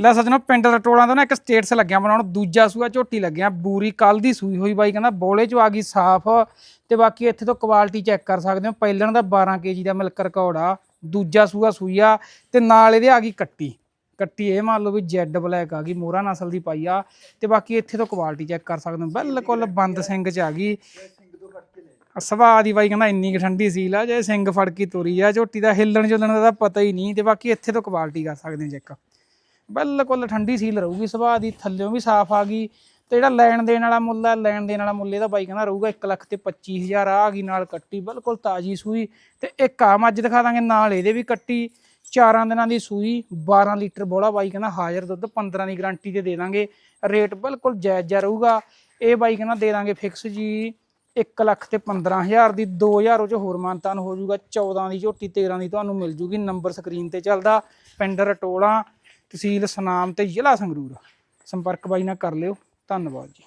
ਲੈ ਸੱਜਣੋ, ਪਿੰਡ ਰਟੋਲਾਂ ਦਾ ਨਾ ਇੱਕ ਸਟੇਟਸ ਲੱਗਿਆ ਬਣਾਉਣ, ਦੂਜਾ ਸੂਆ ਝੋਟੀ ਲੱਗਿਆ, ਬੂਰੀ ਕੱਲ ਦੀ ਸੂਈ ਹੋਈ ਬਾਈ, ਕਹਿੰਦਾ ਬੋਲੇ ਚ ਆ ਗਈ ਸਾਫ਼ ਤੇ ਬਾਕੀ ਇੱਥੇ ਤੋਂ ਕੁਆਲਿਟੀ ਚੈੱਕ ਕਰ ਸਕਦੇ ਹੋ, ਪਹਿਲਣ ਦਾ 12 ਕੇਜੀ ਦਾ ਮਿਲਕ ਰਿਕਾਰਡ ਆ, ਦੂਜਾ ਸੂਆ ਸੂਈ ਆ ਤੇ ਨਾਲ ਇਹਦੇ ਆ ਗਈ ਕੱਟੀ ਕੱਟੀ ਇਹ ਮੰਨ ਲਓ ਵੀ ਜੈਡ ਬਲੈਕ ਆ ਗਈ, ਮੋਹਰਾ ਨਸਲ ਦੀ ਪਾਈ ਆ ਤੇ ਬਾਕੀ ਇੱਥੇ ਤੋਂ ਕੁਆਲਿਟੀ ਚੈੱਕ ਕਰ ਸਕਦੇ ਹੋ, ਬਿਲਕੁਲ ਬੰਦ ਸਿੰਘ ਚ ਆ ਗਈ। ਸਵਾਦ ਦੀ ਬਾਈ, ਕਹਿੰਦਾ ਇੰਨੀ ਕੁ ਠੰਡੀ ਸੀਲ ਆ, ਜੇ ਸਿੰਘ ਫੜ ਕੇ ਤੁਰੀ ਆ, ਝੋਟੀ ਦਾ ਹਿੱਲਣ ਜੁਲਣ ਦਾ ਤਾਂ ਪਤਾ ਹੀ ਨਹੀਂ ਤੇ ਬਾਕੀ ਇੱਥੇ ਤੋਂ ਕੁਆਲਿਟੀ ਕਰ ਸਕਦੇ ਹੋ ਚੈੱਕ ਬਿਲਕੁਲ ਠੰਡੀ ਸੀਲ ਰਹੂਗੀ ਸੁਭਾਅ ਦੀ ਥੱਲਿਓਂ ਵੀ ਸਾਫ਼ ਆ ਗਈ ਤੇ ਜਿਹੜਾ ਲੈਣ ਦੇਣ ਵਾਲਾ ਮੁੱਲ ਹੈ ਲੈਣ ਦੇਣ ਵਾਲਾ ਮੁੱਲ ਇਹਦਾ ਬਾਈ ਕਹਿੰਦਾ ਰਹੂਗਾ 1 ਲੱਖ ਤੇ 25000 ਆ ਗਈ ਨਾਲ ਕੱਟੀ, ਬਿਲਕੁਲ ਤਾਜੀ ਸੂਈ ਤੇ ਇੱਕ ਆ ਮੱਝ ਦਿਖਾ ਦਾਂਗੇ, ਨਾਲ ਇਹਦੇ ਵੀ ਕੱਟੀ, ਚਾਰਾਂ ਦਿਨਾਂ ਦੀ ਸੂਈ 12 ਲੀਟਰ ਬੋਲਾ, ਬਾਈ ਕਹਿੰਦਾ ਹਾਜ਼ਰ ਦੁੱਧ 15 ਦੀ ਗਾਰੰਟੀ ਤੇ ਦੇ ਦਾਂਗੇ, ਰੇਟ ਬਿਲਕੁਲ ਜਾਇਜ਼ ਜਿਹਾ ਰਹੂਗਾ, ਇਹ ਬਾਈ ਕਹਿੰਦਾ ਦੇ ਦਾਂਗੇ ਫਿਕਸ ਜੀ 1 ਲੱਖ ਤੇ 15000 ਦੀ 2000 ਉਹ ਚ ਹੋਰ ਮਾਨਤਾਨ ਹੋ ਜਾਊਗਾ 14 ਦੀ ਝੋਟੀ 13 ਦੀ ਤੁਹਾਨੂੰ ਮਿਲ ਜੂਗੀ, ਨੰਬਰ ਸਕਰੀਨ ਤੇ ਚੱਲਦਾ, ਪਿੰਡ ਰਟੋਲਾ ਤਹਿਸੀਲ ਸਨਾਮ ਤੇ ਜ਼ਿਲ੍ਹਾ ਸੰਗਰੂਰ। ਸੰਪਰਕ ਬਾਈ ਨਾਲ ਕਰ ਲਿਓ। ਧੰਨਵਾਦ ਜੀ।